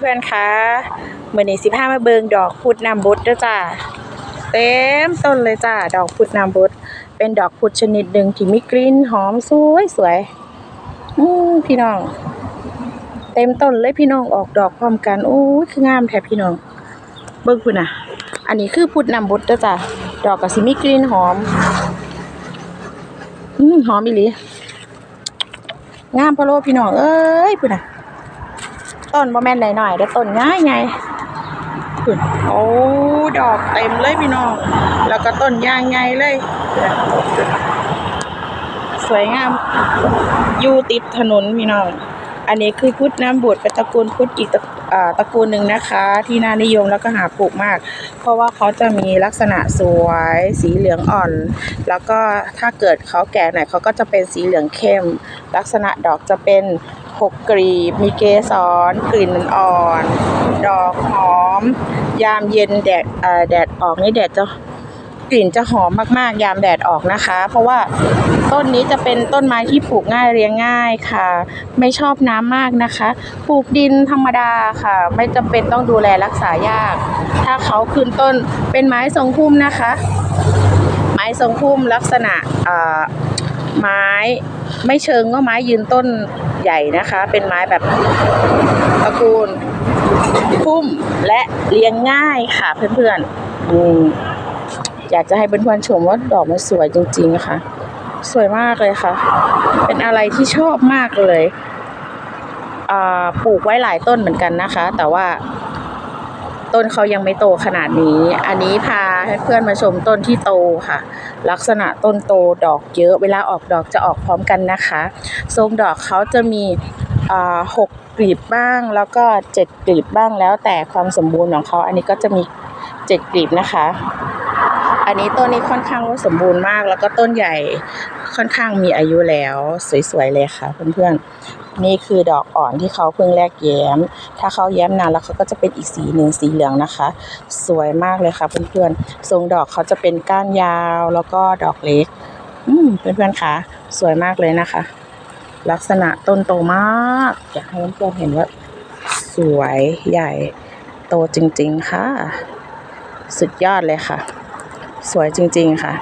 เพื่อนคะเมื่อนี้สิพามาเบิงดอกพุดนำบุตรเด้อจ้าเต็มต้นเลยจ้าดอกพุดนำบุตรเป็นดอกพุดชนิดหนึ่งที่มีกลิ่นหอมสวยสวยอืมพี่น้อง เต็มต้นเลยพี่น้องออกดอกพร้อมกันโอ้ยคืองามแท้พี่น้อง เบิ่งพุ่นน่ะ อันนี้คือพุดนำบุตรเด้อจ้าดอกก็สิมีกลิ่นหอมอืมหอมอีหลีงามพะโลพี่น้องเอ้ยพุ่นน่ะ ต้นบ่แม่นหน่อยๆแต่ต้นง่ายไงโอ้ดอกเต็มเลยพี่น้อง แล้วก็ต้นยางไงเลย สวยงาม อยู่ติดถนนพี่น้อง อันนี้คือพุทธน้ำบุตรเป็นตระกูลพุทธอีกตระตระกูลหนึ่งนะคะ ที่น่านิยมแล้วก็หาปลูกมาก เพราะว่าเขาจะมีลักษณะสวยสีเหลืองอ่อน แล้วก็ถ้าเกิดเขาแก่หน่อยเขาก็จะเป็นสีเหลืองเข้ม ลักษณะดอกจะเป็น หกกลีบ มีเกสรกลิ่นอ่อน ดอกหอม ยามเย็นแดดเอ่อแดดออกนี่แดดจะกลิ่นจะหอมมากๆ ยามแดดออกนะคะ เพราะว่าต้นนี้จะเป็นต้นไม้ที่ปลูกง่ายเลี้ยงง่ายค่ะ ไม่ชอบน้ำมากนะคะ ปลูกดินธรรมดาค่ะ ไม่จำเป็นต้องดูแลรักษายาก ถ้าเขาขึ้นต้นเป็นไม้ทรงพุ่มนะคะ ไม้ทรงพุ่มลักษณะเอ่อ ไม้ไม่เชิงว่าไม้ยืนต้นใหญ่นะคะ เป็นไม้แบบตระกูลพุ่มและเลี้ยงง่ายค่ะเพื่อนๆอืมอยากจะให้เพื่อนๆชมว่าดอกมันสวยจริงๆค่ะ สวยมากเลยค่ะ เป็นอะไรที่ชอบมากเลยปลูกไว้หลายต้นเหมือนกันนะคะ แต่ว่า ต้นเขายังไม่โตขนาดนี้ อันนี้พาให้เพื่อนมาชมต้นที่โตค่ะ ลักษณะต้นโตดอกเยอะเวลาออกดอกจะออกพร้อมกันนะคะทรงดอกเขาจะมีหกกลีบบ้างแล้วก็เจ็ดกลีบบ้างแล้วแต่ความสมบูรณ์ของเขาอันนี้ก็จะมีเจ็ดกลีบนะคะ อันนี้ต้นนี้ค่อนข้างว่าสมบูรณ์มาก แล้วก็ต้นใหญ่ค่อนข้างมีอายุแล้ว สวยๆเลยค่ะเพื่อนๆ นี่คือดอกอ่อนที่เขาเพิ่งแลกแย้ม ถ้าเขาแย้มนานแล้วเขาก็จะเป็นอีกสีหนึ่งสีเหลืองนะคะ สวยมากเลยค่ะเพื่อนๆ ทรงดอกเขาจะเป็นก้านยาวแล้วก็ดอกเล็ก อืมเพื่อนๆคะสวยมากเลยนะคะ ลักษณะต้นโตมากอยากให้เพื่อนๆเห็นว่าสวยใหญ่โตจริง ๆ ค่ะ สุดยอดเลยค่ะ สวยจริง ๆ ค่ะ